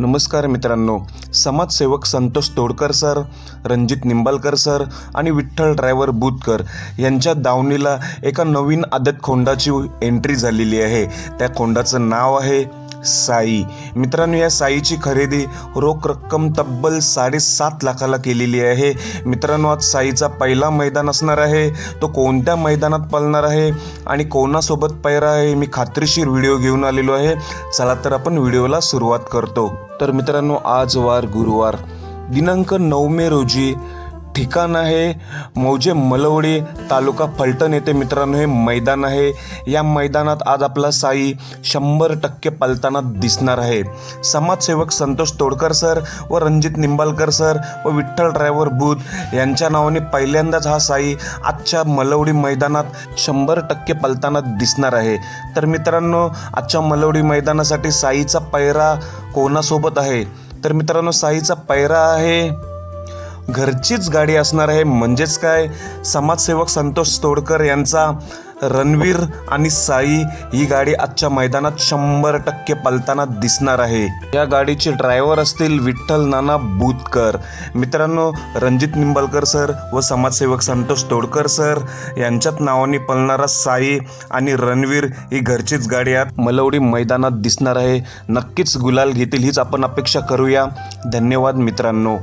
नमस्कार मित्रांनो. समाजसेवक संतोष तोडकर सर रणजित निंबालकर सर आणि विठ्ठल ड्रायव्हर बुतकर यांच्या दावणीला एका नवीन आदत खोंडाची एंट्री झालेली आहे. त्या खोंडाचं नाव आहे साई. मित्रांनो या साईची खरेदी रोख रक्कम तब्बल साडेसात लाखाला केलेली आहे. मित्रांनो आज साईचा पहिला मैदान असणार आहे. तो कोणत्या मैदानात पळणार आहे आणि कोणासोबत पैरा आहे मी खात्रीशीर व्हिडिओ घेऊन आलेलो आहे. चला तर आपण व्हिडिओला सुरुवात करतो. तर मित्रांनो आज वार गुरुवार. दिनांक नऊ मे रोजी ठिकाण आहे. मौजे मलवडी तालुका फलटण येथे मित्रांनो हे मैदान आहे. या मैदानात आज आपला साई शंभर टक्के पलताना दिसणार आहे. समाजसेवक संतोष तोडकर सर व रणजित निंबालकर सर व विठ्ठल ड्रायव्हर बूथ यांच्या नावाने पहिल्यांदाच हा साई आजच्या मलवडी मैदानात शंभर टक्के पलताना दिसणार आहे. तर मित्रांनो आजच्या मलवडी मैदानासाठी साईचा पैरा कोणासोबत आहे? तर मित्रांनो साईचा पैरा आहे घरचीच गाडी असणार आहे. म्हणजेच काय? समाजसेवक संतोष तोडकर यांचा रणवीर आणि साई ही गाडी आजच्या मैदानात शंभर टक्के पलताना दिसणार आहे. या गाडीचे ड्रायव्हर असतील विठ्ठल नाना बुतकर. मित्रांनो रणजित निंबलकर सर व समाजसेवक संतोष तोडकर सर यांच्यात नावाने पलणारा साई आणि रणवीर ही घरचीच गाडी आज मलवडी मैदानात दिसणार आहे. नक्कीच गुलाल घेतील हीच आपण अपेक्षा करूया. धन्यवाद मित्रांनो.